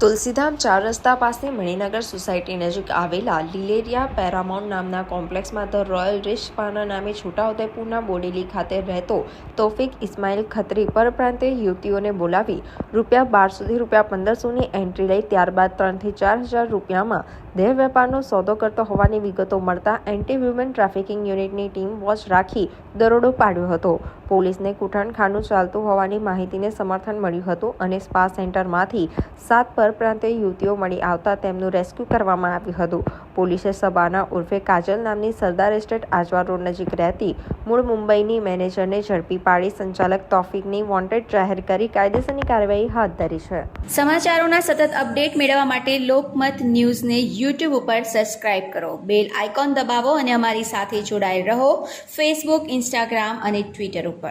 તુલસીધામ ચાર રસ્તા પાસે મણિનગર સોસાયટી નજીક આવેલા લીલેરિયા પેરામાઉન્ટ નામના કોમ્પ્લેક્સમાં ધ રોયલ રિશપાના નામે છોટાઉદેપુરના બોડેલી ખાતે રહેતો તોફિક ઇસ્માઇલ ખત્રી પરપ્રાંતે યુવતીઓને બોલાવી રૂપિયા બારસોથી રૂપિયા પંદરસોની એન્ટ્રી લઈ ત્યારબાદ ત્રણથી ચાર હજાર રૂપિયામાં દેહ વેપારનો સોદો કરતો હોવાની વિગતો મળતા એન્ટી વ્યુમન ટ્રાફિકિંગ યુનિટની ટીમ વોચ રાખી દરોડો પાડ્યો હતો. પોલીસને કુઠાણખાનું ચાલતું હોવાની માહિતીને સમર્થન મળ્યું હતું અને સ્પા સેન્ટરમાંથી સાત પરપ્રાંતીય યુવતીઓ મળી આવતા તેમનું રેસ્ક્યુ કરવામાં આવ્યું હતું. પોલીસે સબાના ઉર્ફે કાજલ નામની સરદાર એસ્ટેટ આજવા રોડ નજીક રહેતી મૂળ મુંબઈની મેનેજરને ઝડપી પાડી સંચાલક તોફિકની વોન્ટેડ જાહેર કરી કાયદેસરની કાર્યવાહી હાથ ધરી છે. સમાચારોના સતત અપડેટ મેળવવા માટે લોકમત ન્યૂઝને યુટ્યુબ ઉપર સબસ્ક્રાઇબ કરો. બેલ આઇકોન દબાવો અને અમારી સાથે જોડાયેલ રહો ફેસબુક, ઇન્સ્ટાગ્રામ અને ટ્વિટર ઉપર.